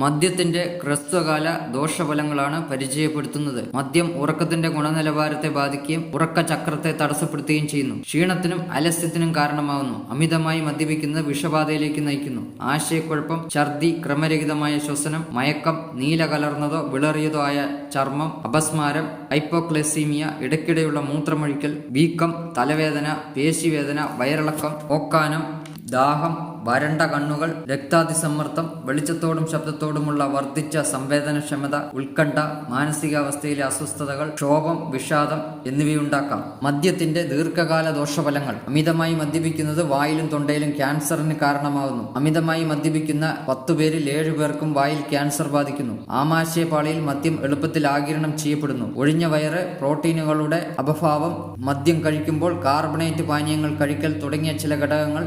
മദ്യത്തിന്റെ ഹ്രസ്വകാല ദോഷഫലങ്ങളാണ് പരിചയപ്പെടുത്തുന്നത്. മദ്യം ഉറക്കത്തിന്റെ ഗുണനിലവാരത്തെ ബാധിക്കുകയും ഉറക്കചക്രത്തെ തടസ്സപ്പെടുത്തുകയും ചെയ്യുന്നു. ക്ഷീണത്തിനും അലസ്യത്തിനും കാരണമാകുന്നു അമിതമായി മദ്യപിക്കുന്നത് വിഷബാധയിലേക്ക് നയിക്കുന്നു. ആശയക്കുഴപ്പം ഛർദി ക്രമരഹിതമായ ശ്വസനം മയക്കം നീല കലർന്നതോ വിളറിയതോ ആയ ചർമ്മം അപസ്മാരം ഹൈപ്പോക്ലെസീമിയ ഇടയ്ക്കിടെയുള്ള മൂത്രമൊഴിക്കൽ വീക്കം തലവേദന പേശിവേദന വയറിളക്കം ഓക്കാനം ദാഹം വരണ്ട കണ്ണുകൾ രക്താതിസമ്മർദ്ദം വെളിച്ചത്തോടും ശബ്ദത്തോടുമുള്ള വർദ്ധിച്ച സംവേദനക്ഷമത ഉത്കണ്ഠ മാനസികാവസ്ഥയിലെ അസ്വസ്ഥതകൾ ക്ഷോഭം വിഷാദം എന്നിവയുണ്ടാക്കാം. മദ്യത്തിന്റെ ദീർഘകാല ദോഷഫലങ്ങൾ അമിതമായി മദ്യപിക്കുന്നത് വായിലും തൊണ്ടയിലും ക്യാൻസറിന് കാരണമാകുന്നു അമിതമായി മദ്യപിക്കുന്ന പത്തു പേരിൽ ഏഴു പേർക്കും വായിൽ ക്യാൻസർ ബാധിക്കുന്നു. ആമാശയപാളിയിൽ മദ്യം എളുപ്പത്തിൽ ആകിരണം ചെയ്യപ്പെടുന്നു. ഒഴിഞ്ഞ വയറ് പ്രോട്ടീനുകളുടെ അപഭാവം മദ്യം കഴിക്കുമ്പോൾ കാർബണേറ്റ് പാനീയങ്ങൾ കഴിക്കൽ തുടങ്ങിയ ചില ഘടകങ്ങൾ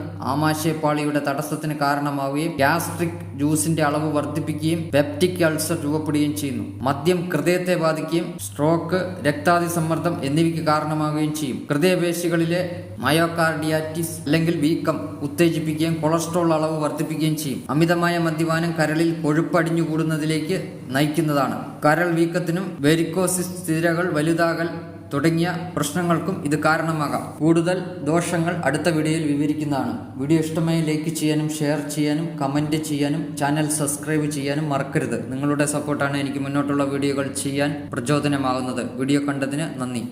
ആമാശയപാളിയുടെ തടസ്സത്തിന് കാരണമാവുകയും ഗ്യാസ്ട്രിക് ജ്യൂസിന്റെ അളവ് വർദ്ധിപ്പിക്കുകയും വെപ്റ്റിക് അൾസർ രൂപപ്പെടുകയും ചെയ്യുന്നു. മദ്യം ഹൃദയത്തെ ബാധിക്കുകയും സ്ട്രോക്ക് രക്താതിസമ്മർദ്ദം എന്നിവയ്ക്ക് കാരണമാവുകയും ചെയ്യും. ഹൃദയപേശികളിലെ മയോകാർഡിയാറ്റിസ് അല്ലെങ്കിൽ വീക്കം ഉത്തേജിപ്പിക്കുകയും കൊളസ്ട്രോൾ അളവ് വർദ്ധിപ്പിക്കുകയും ചെയ്യും. അമിതമായ മദ്യപാനം കരളിൽ കൊഴുപ്പടിഞ്ഞുകൂടുന്നതിലേക്ക് നയിക്കുന്നതാണ്. കരൾ വീക്കത്തിനും വെരിക്കോസിസ് സ്ഥിരകൾ വലുതാകൽ തുടങ്ങിയ പ്രശ്നങ്ങൾക്കും ഇത് കാരണമാകാം. കൂടുതൽ ദോഷങ്ങൾ അടുത്ത വീഡിയോയിൽ വിവരിക്കുന്നതാണ്. വീഡിയോ ഇഷ്ടമായി ലൈക്ക് ചെയ്യാനും ഷെയർ ചെയ്യാനും കമന്റ് ചെയ്യാനും ചാനൽ സബ്സ്ക്രൈബ് ചെയ്യാനും മറക്കരുത്. നിങ്ങളുടെ സപ്പോർട്ടാണ് എനിക്ക് മുന്നോട്ടുള്ള വീഡിയോകൾ ചെയ്യാൻ പ്രചോദനമാകുന്നത്. വീഡിയോ കണ്ടതിന് നന്ദി.